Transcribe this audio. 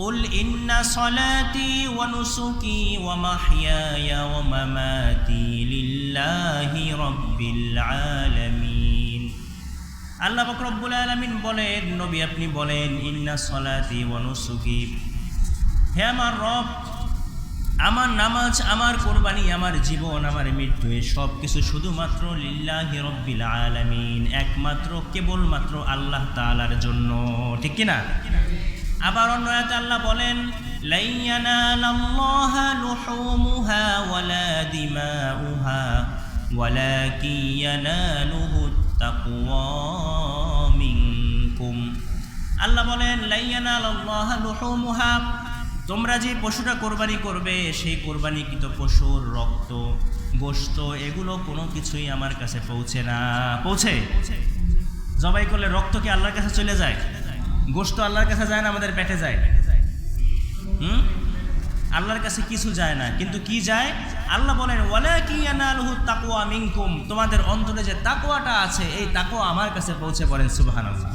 قل إن صلاتي ونسكي ومحياي ومماتي لله رب العالمين আল্লাহ পাক রব্বুল আলামিন বলেন নবী আপনি বলেন ইন্না সলাতি ওয়া নুসুকি হে আমার রব আমার নামাজ আমার কোরবানি আমার জীবন আমার মৃত্যু এ সব কিছু শুধুমাত্র লিল্লাহি রব্বিল আলামিন একমাত্র কেবলমাত্র আল্লাহ তাআলার জন্য ঠিক কি না আবার অন্য আল্লাহ বলেন আল্লাহ বলেন তোমরা যে পশুটা কোরবানি করবে, সেই কোরবানিকৃত পশুর রক্ত, গোশত, এগুলো কোনো কিছুই আমার কাছে পৌঁছে না। পৌঁছে? জবাই করলে রক্ত কি আল্লাহর কাছে চলে যায়? গোশত আল্লাহর কাছে যায় না, আমাদের পেটে যায়। হুম? আল্লাহর কাছে কিছু যায় না, কিন্তু কি যায়? আল্লাহ বলেন ওয়ালা কি ইয়ানালুহু তাকওয়া মিনকুম। তোমাদের অন্তরে যে তাকওয়াটা আছে, এই তাকওয়া আমার কাছে পৌঁছে পড়েন, সুবহানাল্লাহ।